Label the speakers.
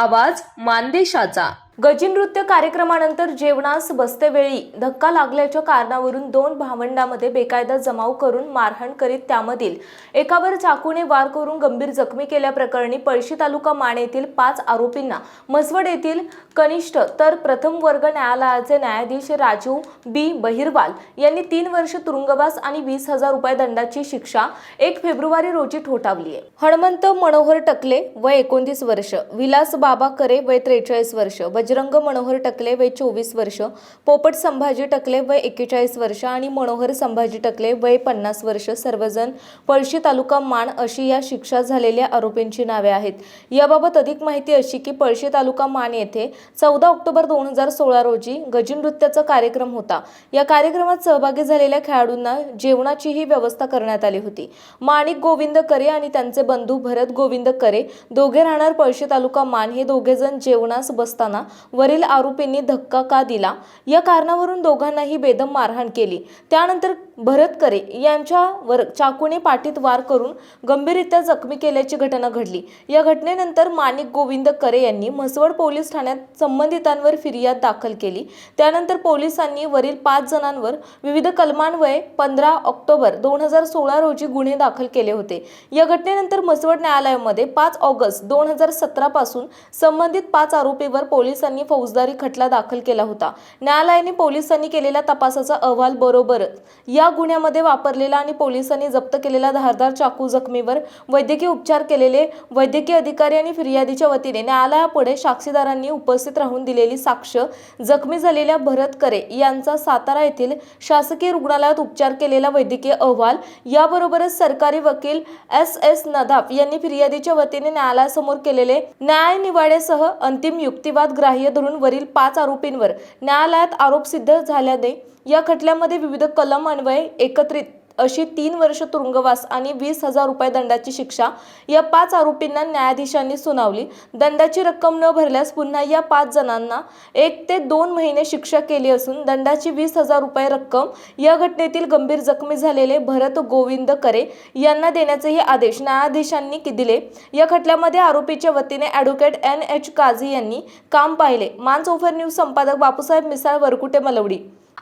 Speaker 1: आवाज मानदेशाचा. गजिनृत्य कार्यक्रमानंतर जेवणास बसतेवेळी धक्का लागल्याच्या कारणावरून दोन भावंडामध्ये बेकायदा जमाव करून मारहाण करीत त्यामधील एकावर चाकूने वार करून गंभीर जखमी केल्याप्रकरणी पळशी तालुका माण येथील पाच आरोपींना मसवड येथील कनिष्ठ तर प्रथम वर्ग न्यायालयाचे न्यायाधीश राजीव बी. बहिरवाल यांनी तीन वर्ष तुरुंगवास आणि वीस हजार रुपये दंडाची शिक्षा एक फेब्रुवारी रोजी ठोठावली आहे. हणमंत मनोहर टकले वय एकोणतीस वर्ष विलास बाबा करे वय त्रेचाळीस वर्ष बजरंग मनोहर टकले वय चोवीस वर्ष पोपट संभाजी टकले वय एक्केचाळीस वर्ष आणि मनोहर संभाजी टकले वय पन्नास वर्ष. सर्वजण पळशी तालुका माण अशी या शिक्षा झालेल्या आरोपींची नावे आहेत. याबाबत अधिक माहिती अशी की पळशी तालुका माण येथे चौदा ऑक्टोबर दोन हजार सोळा रोजी गजिनृत्याचा कार्यक्रम होता. या कार्यक्रमात सहभागी झालेल्या खेळाडूंना जेवणाचीही व्यवस्था करण्यात आली होती. माणिक गोविंद करे आणि त्यांचे बंधू भरत गोविंद करे दोघे राहणार पळशी तालुका मान. हे दोघे जण जेवणास बसताना वरील आरोपींनी धक्का का दिला? या कारणावरून दोघांनाही बेदम मारहाण केली. त्यानंतर भरतकरे यांच्यावर चाकूने पाठीत वार करून गंभीररित्या जखमी केल्याची घटना घडली. या घटनेनंतर माणिक गोविंद करे यांनी म्हसवड पोलीस ठाण्यात संबंधितांवर फिर्याद दाखल केली. त्यानंतर पोलिसांनी वरील पाच जणांवर विविध कलमान्वये पंधरा ऑक्टोबर दोन हजार सोळा रोजी गुन्हे दाखल केले होते. या घटनेनंतर म्हसवड न्यायालयामध्ये पाच ऑगस्ट दोन हजार सतरा पासून संबंधित पाच आरोपीवर पोलिसांनी फौजदारी खटला दाखल केला होता. न्यायालयाने पोलिसांनी केलेल्या तपासाचा अहवाल बरोबरच या गुन्ह्यामध्ये वापरलेला आणि पोलिसांनी जप्त केलेला धारदार चाकू जखमीवर वैद्यकीय उपचार केलेले वैद्यकीय अधिकारी आणि फिर्यादीच्या वतीने न्यायालयापुढे साक्षीदारांनी उपस्थित राहून दिलेली साक्ष जखमी झालेल्या भरत करे यांचा सातारा येथील शासकीय रुग्णालयात उपचार केलेला वैद्यकीय अहवाल याबरोबरच सरकारी वकील एस एस नदाफ यांनी फिर्यादीच्या वतीने न्यायालयासमोर केलेले न्याय निवाड्यासह अंतिम युक्तिवाद ग्राह्य धरून वरील पाच आरोपींवर न्यायालयात आरोप सिद्ध झाल्याने या खटल्यामध्ये विविध कलम अन्वये एकत्रित अशी तीन वर्ष तुरुंगवास आणि वीस हजार रुपये दंडाची शिक्षा या पाच आरोपींना न्यायाधीशांनी सुनावली. दंडाची रक्कम न भरल्यास पुन्हा या पाच जणांना एक ते दोन महिने शिक्षा केली असून दंडाची वीस हजार रुपये रक्कम या घटनेतील गंभीर जखमी झालेले भरत गोविंद करे यांना देण्याचेही आदेश न्यायाधीशांनी दिले. या खटल्यामध्ये आरोपीच्या वतीने ॲडव्होकेट एन एच काझी यांनी काम पाहिले. मानसोफर न्यूज संपादक बापूसाहेब मिसाळ वरकुटे मलवडी.